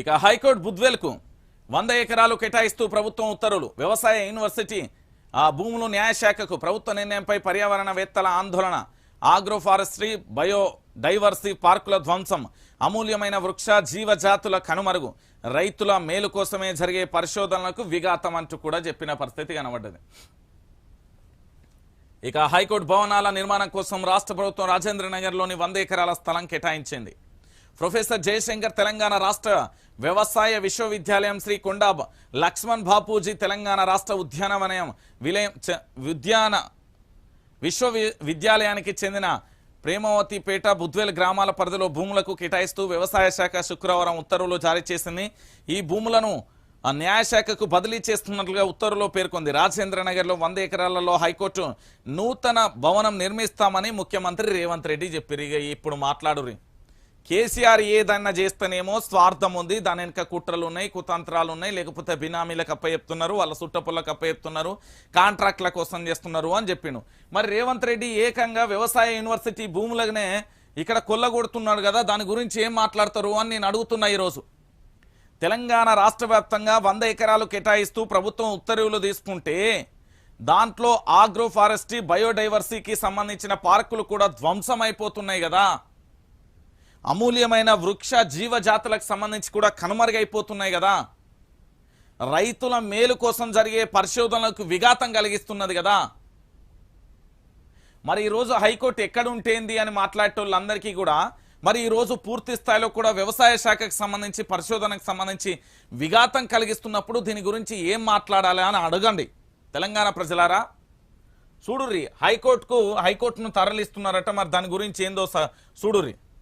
ఇక హైకోర్టు బుద్వేల్కు వంద ఎకరాలు కేటాయిస్తూ ప్రభుత్వం ఉత్తర్వులు. వ్యవసాయ యూనివర్సిటీ ఆ భూములు న్యాయశాఖకు ప్రభుత్వ నిర్ణయంపై పర్యావరణవేత్తల ఆందోళన. ఆగ్రో ఫారెస్ట్రీ బయో డైవర్సిటీ పార్కుల ధ్వంసం. అమూల్యమైన వృక్ష జీవజాతుల కనుమరుగు. రైతుల మేలు కోసమే జరిగే పరిశోధనలకు విఘాతం అంటూ కూడా చెప్పిన పరిస్థితి కనబడ్డది. ఇక హైకోర్టు భవనాల నిర్మాణం కోసం రాష్ట్ర ప్రభుత్వం రాజేంద్రనగర్లోని వంద ఎకరాల స్థలం కేటాయించింది. ప్రొఫెసర్ జయశంకర్ తెలంగాణ రాష్ట్ర వ్యవసాయ విశ్వవిద్యాలయం శ్రీ కొండా లక్ష్మణ్ బాపూజీ తెలంగాణ రాష్ట్ర ఉద్యానవనయం విలయం చ- ఉద్యాన విశ్వవి- విద్యాలయానికి చెందిన ప్రేమవతిపేట బుద్వేల్ గ్రామాల పరిధిలో భూములకు కేటాయిస్తూ వ్యవసాయ శాఖ శుక్రవారం ఉత్తర్వులు జారీ చేసింది. ఈ భూములను న్యాయశాఖకు బదిలీ చేస్తున్నట్లుగా ఉత్తర్వులో పేర్కొంది. రాజేంద్ర నగర్లో వంద ఎకరాలలో హైకోర్టు నూతన భవనం నిర్మిస్తామని ముఖ్యమంత్రి రేవంత్ రెడ్డి చెప్పారు ఇక ఇప్పుడు మాట్లాడురి కేసీఆర్ ఏదన్నా చేస్తేనేమో స్వార్థం ఉంది దాని వెనుక కుట్రలు ఉన్నాయి కుతంత్రాలు ఉన్నాయి లేకపోతే బినామీలకు అప్పచెప్తున్నారు వాళ్ళ సుట్టపుల్లకు అప్పచెప్తున్నారు కాంట్రాక్ట్ల కోసం చేస్తున్నారు అని చెప్పిండు. మరి రేవంత్ రెడ్డి ఏకంగా వ్యవసాయ యూనివర్సిటీ భూములనే ఇక్కడ కొల్లగొడుతున్నాడు కదా దాని గురించి ఏం మాట్లాడతారు అని నేను అడుగుతున్నా ఈరోజు. తెలంగాణ రాష్ట్ర వ్యాప్తంగా వంద ఎకరాలు కేటాయిస్తూ ప్రభుత్వం ఉత్తర్వులు తీసుకుంటే దాంట్లో ఆగ్రో ఫారెస్ట్రీ బయోడైవర్సిటీకి సంబంధించిన పార్కులు కూడా ధ్వంసం అయిపోతున్నాయి కదా. అమూల్యమైన వృక్ష జీవజాతులకు సంబంధించి కూడా కనుమరుగైపోతున్నాయి కదా. రైతుల మేలు కోసం జరిగే పరిశోధనలకు విఘాతం కలిగిస్తున్నది కదా. మరి ఈరోజు హైకోర్టు ఎక్కడుంటేంది అని మాట్లాడేటోళ్ళందరికీ కూడా మరి ఈరోజు పూర్తి స్థాయిలో కూడా వ్యవసాయ శాఖకు సంబంధించి పరిశోధనకు సంబంధించి విఘాతం కలిగిస్తున్నప్పుడు దీని గురించి ఏం మాట్లాడాలి అని అడగండి. తెలంగాణ ప్రజలారా చూడుర్రి హైకోర్టుకు హైకోర్టును తరలిస్తున్నారట మరి దాని గురించి ఏందో స- చూడుర్రి.